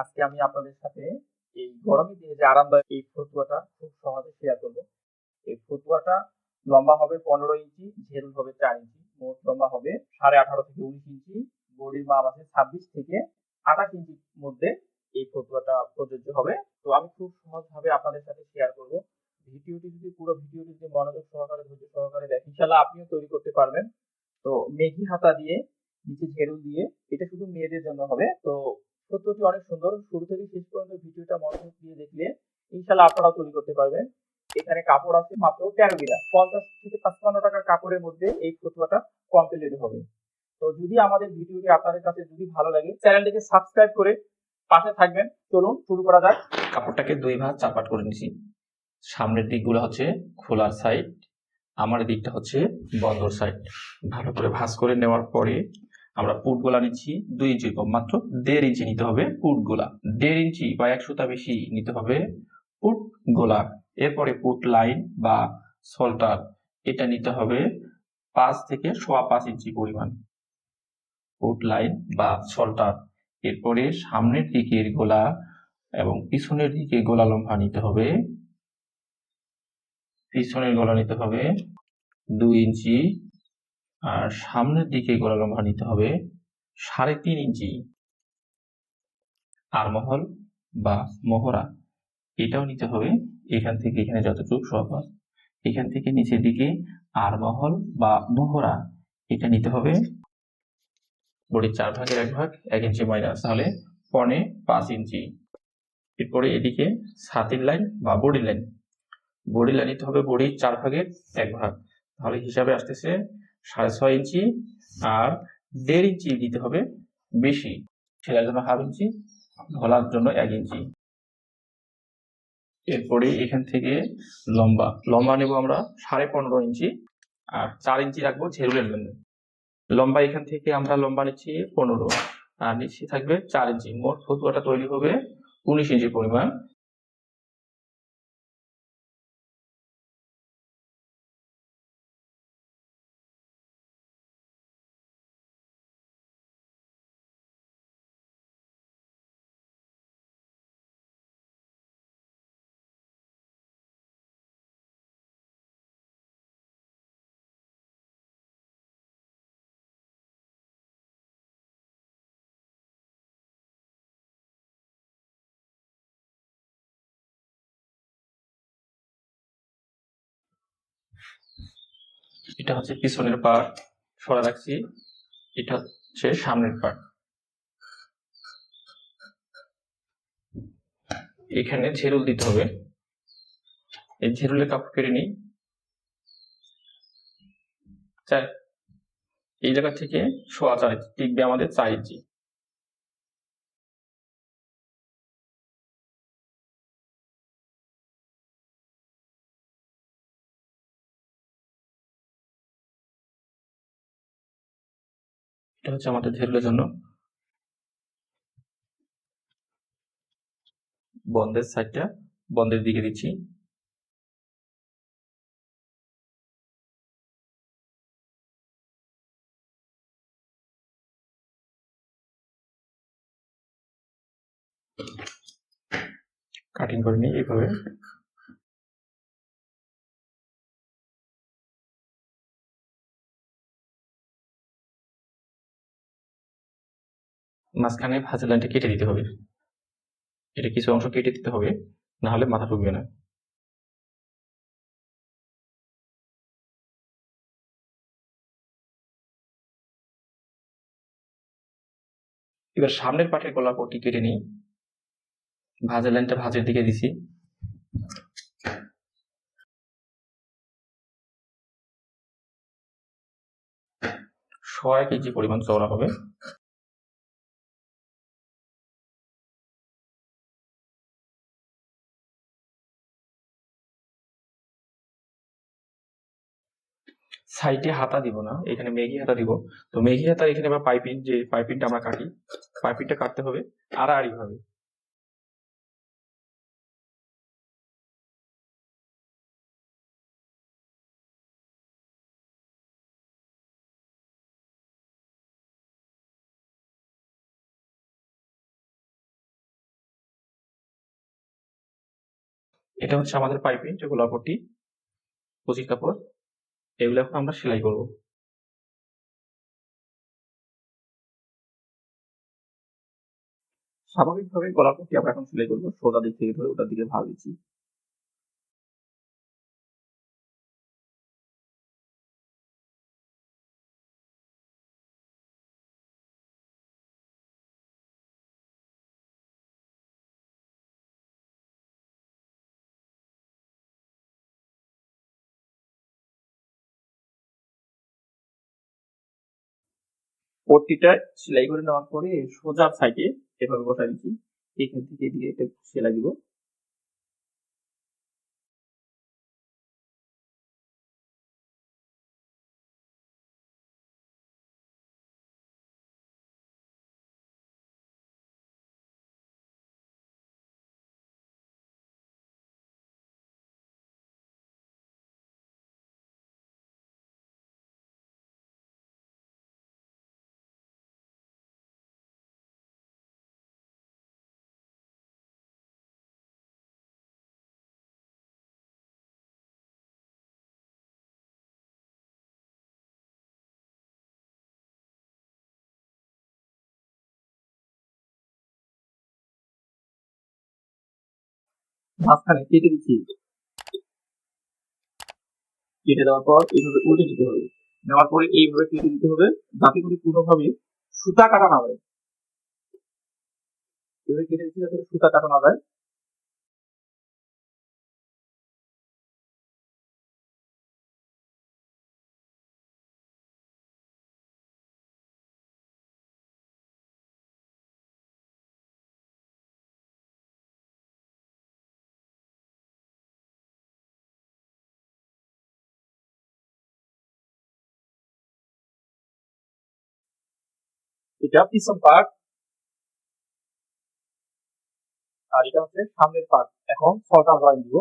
আজকে আমি আপনাদের সাথে এই গরমের দিনে যে আরামদায়ক এই ফতুয়াটা খুব সহজে শেয়ার করব। এই ফতুয়াটা লম্বা হবে পনেরো ইঞ্চি, ঝেরুল হবে চার ইঞ্চি, মোট লম্বা হবে সাড়ে আঠারো থেকে উনিশ ইঞ্চি, বডির মাপ আছে ছাব্বিশ থেকে আঠাশ ইঞ্চির মধ্যে এই ফতুয়াটা প্রযোজ্য হবে। তো আমি খুব সহজভাবে আপনাদের সাথে শেয়ার করব। ভিডিওটি যদি পুরো ভিডিওটি যদি মনোযোগ সহকারে, ধৈর্য সহকারে দেখেন ইনশাল্লাহ আপনিও তৈরি করতে পারবেন। তো মেঘি হাতা দিয়ে, নিচে ঝেরুল দিয়ে, এটা শুধু মেয়েদের জন্য হবে। তো সত্যটি অনেক সুন্দর। শুরু থেকে শেষ পর্যন্ত ভিডিওটা মনোযোগ দিয়ে দেখলে ইনশাল্লাহ আপনারাও তৈরি করতে পারবেন। এখানে কাপড় আছে মাত্র তেরো বিরা পঞ্চাশ থেকে পাঁচপান্ন টাকার কাপড়ের মধ্যে এই ফতুয়াটা কমপ্লিট হবে। তো যদি আমাদের ভিডিওটি আপনাদের কাছে যদি ভালো লাগে, চ্যানেলটিকে সাবস্ক্রাইব করে পাশে থাকবেন। চলুন শুরু করা যাক। কাপড়টাকে দুই ভাগ চাপাট করে নিছি। সামনের দিকগুলো হচ্ছে খোলার সাইড আমার দিকটা হচ্ছে বন্দর সাইড ভালো করে ভাঁজ করে নেওয়ার পরে আমরা পুট গোলা নিচ্ছি দুই ইঞ্চির কম, মাত্র দেড় ইঞ্চি নিতে হবে পুট গোলা। দেড় ইঞ্চি বা এক সুতা বেশি নিতে হবে পুট গোলা। এরপরে পুট লাইন বা সল্টার, এটা নিতে হবে পাঁচ থেকে সোয়া পাঁচ ইঞ্চি পরিমাণ। পুট লাইন বা সল্টার, এরপরে সামনের দিকের গোলা এবং পিছনের দিকে গোলা লম্বা নিতে হবে। পিছনের গলা নিতে হবে দুই ইঞ্চি আর সামনের দিকে গলা লম্বা নিতে হবে সাড়ে তিন ইঞ্চি। আর মহল বা মোহরা, এটাও নিতে হবে এখান থেকে এখানে যতটুকু সহজ এখান থেকে নিচের দিকে আর মহল বা মোহরা, এটা নিতে হবে। বডির চার ভাগের এক ভাগ, এক ইঞ্চি মাইনাস তাহলে পনে পাঁচ ইঞ্চি। এরপরে এদিকে ছাতির লাইন বা বডি লাইন। বডি লাইন নিতে হবে বডির চার ভাগের এক ভাগ। তাহলে হিসাবে আসতেছে সাড়ে ছয় ইঞ্চি আর দেড় ইঞ্চি দিতে হবে বেশি। ছেলের জন্য হাফ ইঞ্চি, ধলার জন্য এক ইঞ্চি। এরপরে এখান থেকে লম্বা লম্বা নেব আমরা সাড়ে পনেরো ইঞ্চি আর চার ইঞ্চি রাখব ঝেরুলের জন্য। লম্বা এখান থেকে আমরা লম্বা নিচ্ছি পনেরো আর নিচে থাকবে চার ইঞ্চি। মোট ফতুয়াটা তৈরি হবে উনিশ ইঞ্চি পরিমাণ। এটা হচ্ছে পিছনের পার্ট সরা রাখছি। এটা হচ্ছে সামনের পার্ট এখানে ঝেরুল দিতে হবে। এই ঝেরুলে কাপড় কেড়ে নিই। চার এই জায়গা থেকে সোয়া চাই টিকবে আমাদের ইঞ্চি। এটা হচ্ছে আমাদের ঝেরুলের জন্য। বন্ধের সাইডটা বন্ধের দিকে দিচ্ছি। কাটিং করে নিই এইভাবে। মাঝখানে ভাজা লাইনটা কেটে দিতে হবে। এটা কিছু অংশ কেটে দিতে হবে, না হলে মাথা ঢুকবে না। এবার সামনের পাটের গলা পট্টি কেটে নিই। ভাজা লাইনটা ভাজের দিকে দিছি। ছয় কেজি পরিমাণ চওড়া হবে। সাইডে হাতা দিব না, এখানে মেগি হাতা দিব। তো মেঘি হাতা এখানে আমরা পাইপিং যে পাইপিংটা আমরা কাটি পাইপিংটা কাটতে হবে আর আড়ি হবে এটা হচ্ছে আমাদের পাইপিং যে গোলাপটি পঁচিশ কাপড়। এগুলো এখন আমরা সেলাই করব। স্বাভাবিকভাবে গলার পক্ষে আমরা এখন সেলাই করব। সোজা দিক থেকে ধরে ওটার দিকে ভাগ দিচ্ছি। পট্টিটা সেলাই করে নেওয়ার পরে সোজা সাইডে এভাবে বসাই দিচ্ছি। এখান থেকে এদিকে একটা সেলাই দিব মাঝখানে কেটে দিচ্ছি। কেটে দেওয়ার পর এইভাবে উল্টে দিতে হবে। নেওয়ার পরে এইভাবে কেটে দিতে হবে যাতে করে কোনোভাবে সুতা কাটা না হয়। এভাবে কেটে দিচ্ছি যাতে সুতা কাটা না যায় এটা পিছন পার্ট আর এটা হচ্ছে সামনের পার্ট এখন ছটা জয়েন দিব।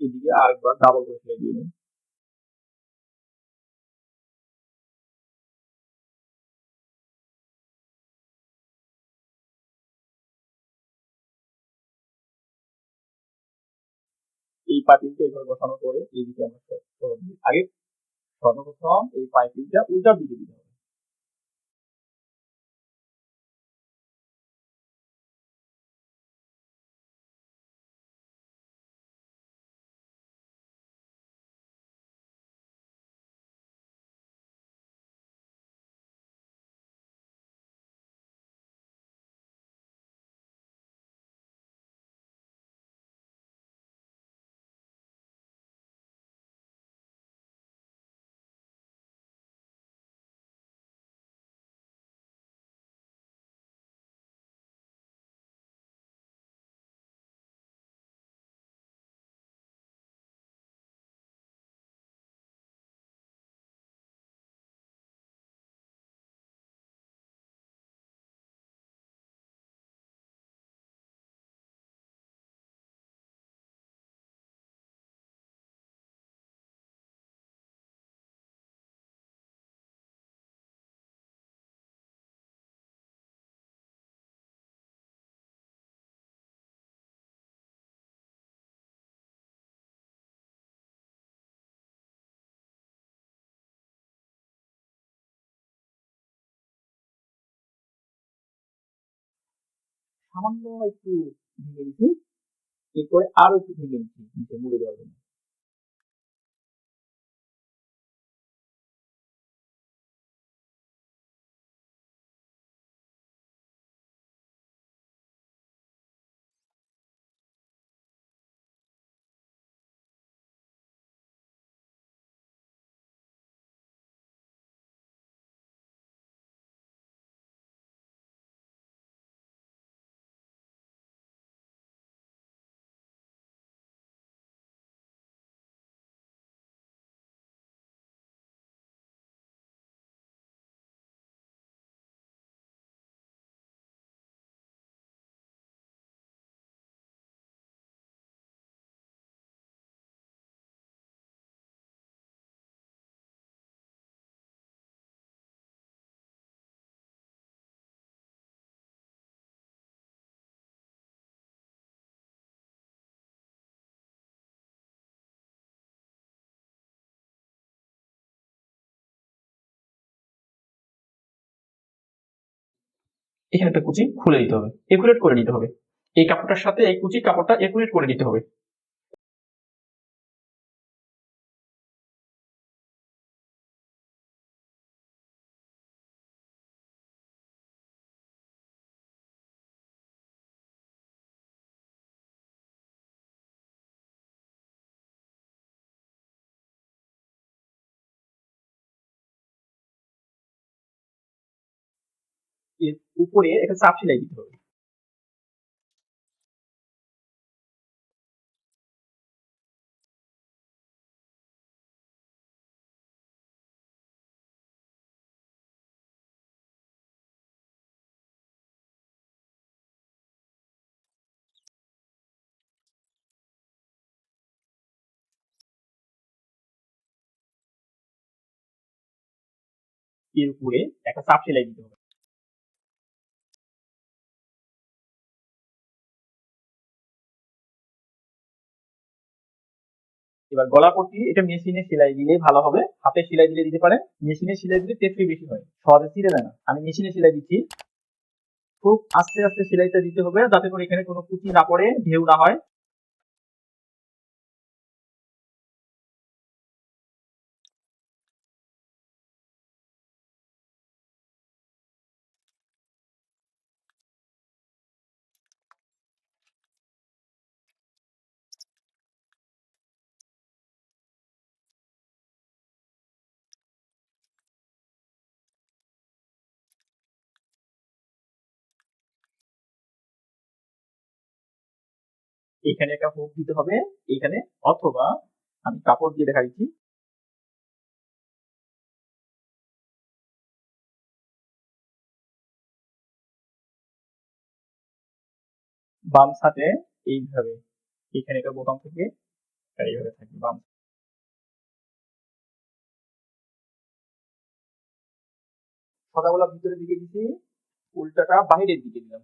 এদিকে আরেকবার ডাবল করে দিয়ে নিই পাইপিংটা এইভাবে বসানোর পরে এইদিকে আমরা আগে সর্বপ্রথম এই পাইপিংটা উল্টার দিকে দিতে হবে। সামান্য একটু ভেঙে দিচ্ছি এরপরে আরও একটু ভেঙে দিচ্ছি নিচে মুড়ে দেওয়ার জন্য। এখানে একটা কুচি খুলে নিতে হবে, একুরেট করে নিতে হবে। এই কাপড়টার সাথে এই কুচি কাপড়টা একুরেট করে নিতে হবে। এর উপরে একটা চাপ সেলাই দিতে হবে। এর উপরে একটা চাপ সেলাই দিতে হবে। এবার গলা পট্টি, এটা মেশিনে সেলাই দিলেই ভালো হবে। হাতে সেলাই দিলে দিতে পারেন। মেশিনে সেলাই দিলে টেপি বেশি হয়। সহজে ছিঁড়ে যায় না। আমি মেশিনে সেলাই দিচ্ছি। খুব আস্তে আস্তে সেলাইটা দিতে হবে যাতে করে এখানে কোনো কুচি না পড়ে, ঢেউ না হয়। এখানে একটা হুক দিতে হবে, এখানে, অথবা আমি কাপড় দিয়ে দেখা দিচ্ছি। বাম সাথে এইভাবে, এখানে একটা বোতাম থেকে এইভাবে থাকবে বাম সাদাগুলা ভিতরের দিকে দিছি উল্টাটা বাইরের দিকে দিলাম।